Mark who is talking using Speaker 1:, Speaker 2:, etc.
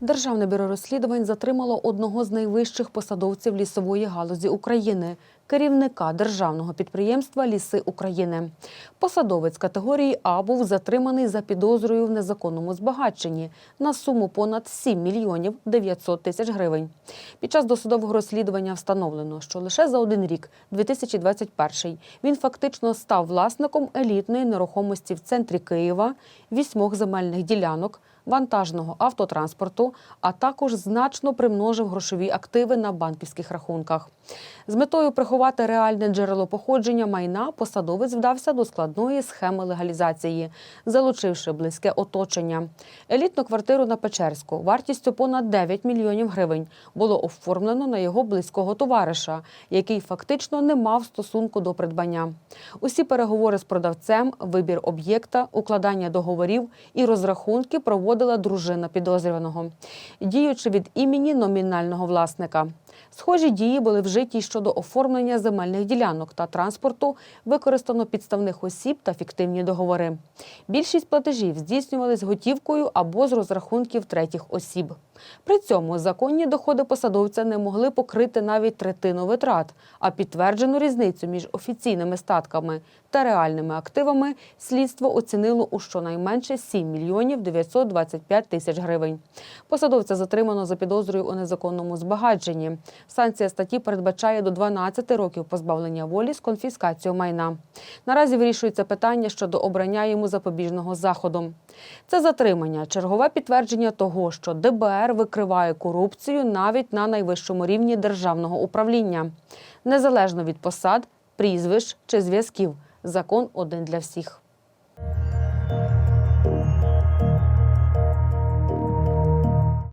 Speaker 1: Державне бюро розслідувань затримало одного з найвищих посадовців лісової галузі України, керівника державного підприємства Ліси України. Посадовець категорії А був затриманий за підозрою в незаконному збагаченні на суму понад 7 мільйонів 900 тисяч гривень. Під час досудового розслідування встановлено, що лише за один рік, 2021, він фактично став власником елітної нерухомості в центрі Києва, вісьмох земельних ділянок, вантажного автотранспорту, а також значно примножив грошові активи на банківських рахунках. З метою приховати реальне джерело походження майна посадовець вдався до складної схеми легалізації, залучивши близьке оточення. Елітну квартиру на Печерську вартістю понад 9 мільйонів гривень було оформлено на його близького товариша, який фактично не мав стосунку до придбання. Усі переговори з продавцем, вибір об'єкта, укладання договорів і розрахунки проводила дружина підозрюваного, діючи від імені номінального власника. Схожі дії були вжиті щодо оформлення земельних ділянок та транспорту, використано підставних осіб та фіктивні договори. Більшість платежів здійснювались готівкою або з розрахунків третіх осіб. При цьому законні доходи посадовця не могли покрити навіть третину витрат, а підтверджену різницю між офіційними статками та реальними активами слідство оцінило у щонайменше 7 мільйонів 925 тисяч гривень. Посадовця затримано за підозрою у незаконному збагаченні. Санкція статті передбачає до 12 років позбавлення волі з конфіскацією майна. Наразі вирішується питання щодо обрання йому запобіжного заходу. Це затримання чергове підтвердження того, що ДБР викриває корупцію навіть на найвищому рівні державного управління, незалежно від посад, прізвищ чи зв'язків. Закон один для всіх.